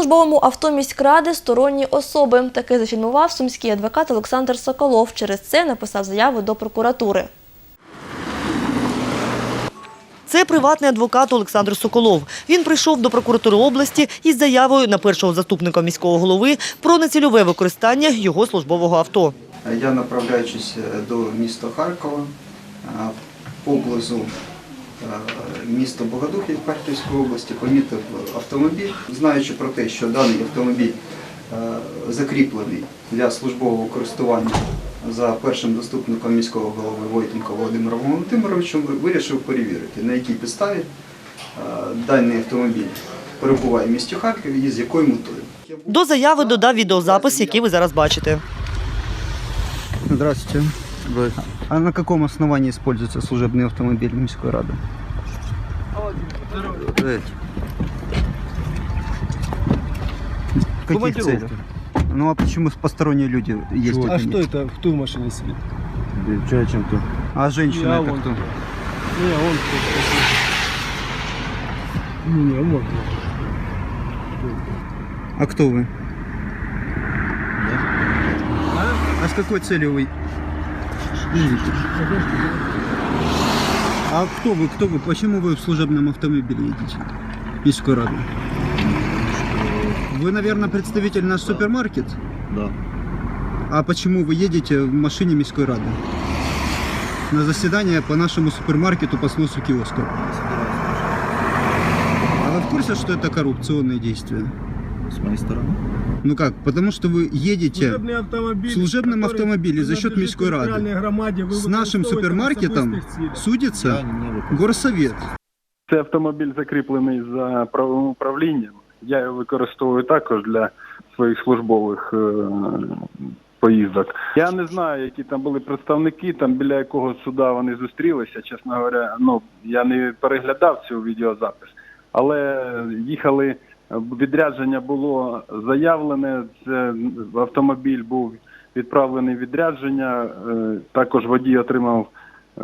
службовому авто міськради сторонні особи. Таке зафільмував сумський адвокат Олександр Соколов. Через це написав заяву до прокуратури. Це приватний адвокат Олександр Соколов. Він прийшов до прокуратури області із заявою на першого заступника міського голови про нецільове використання його службового авто. Я направляючись е, до міста Харкова е, поблизу е, міста Богодухів Харківської області, помітив автомобіль, знаючи про те, що даний автомобіль е, закріплений для службового користування за першим заступником міського голови Войтенко Володимиром Володимировичем, вирішив перевірити, на якій підставі е, даний автомобіль перебуває в місті Харкові і з якою метою. До заяви додав відеозапис, який ви зараз бачите. Здравствуйте. А на каком основании используется служебный автомобиль Мирской Рады? В каких целях? Ну а почему посторонние люди ездят? А что это? Кто в машине сидит? Че, чем ты? А женщина Я это вон. кто? Не, он Не, не, он. А кто вы? А с какой целью вы? А кто вы? Кто вы? Почему вы в служебном автомобиле едете? Мирской Рады. Вы, наверное, представитель наш супермаркет? Да. А почему вы едете в машине Мирской Рады? На заседание по нашему супермаркету по сносу киосков. А вы в курсе, что это коррупционные действия? С моей стороны. Ну как? Потому что вы едете Служебный автомобиль. в служебном который автомобиле за счет принадлежит Мирской Рады. центральной громаде, вы С нашим використовуєте супермаркетом в особистих цілях. Я судится не выполнил. горсовет. Це автомобіль закріплений за правовим управлінням. Я його використовую також для своїх службових е, поїздок. Я не знаю, які там були представники, там біля якого суда вони зустрілися. Чесно говоря, ну я не переглядав цю відеозапис, але їхали. Відрядження було заявлене. Це автомобіль був відправлений в відрядження. е, Також водій отримав е,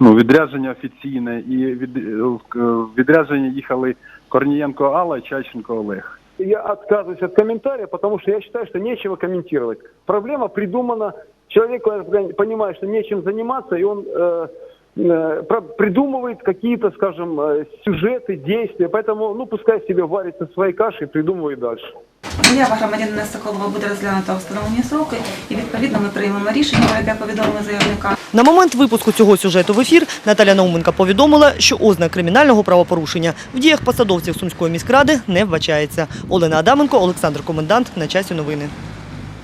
ну, відрядження офіційне, і від, е, в- в відрядження їхали Корнієнко Алла і Чаченко Олег. Я отказываюсь от комментария, потому что я считаю, что нечего комментировать. Проблема придумана, человек э, понимает, что нечем заниматься, и он э, э, про- придумывает какие-то, скажем, э, сюжеты, действия. Поэтому, ну, пускай себе варится своей кашей и придумывает дальше. Заява громадянина Соколова буде розглянута у встановлені сроки і відповідно ми приймемо рішення, про яке повідомили заявника. На момент випуску цього сюжету в ефір Наталя Науменка повідомила, що ознак кримінального правопорушення в діях посадовців Сумської міськради не вбачається. Олена Адаменко, Олександр Комендант. На часі новини.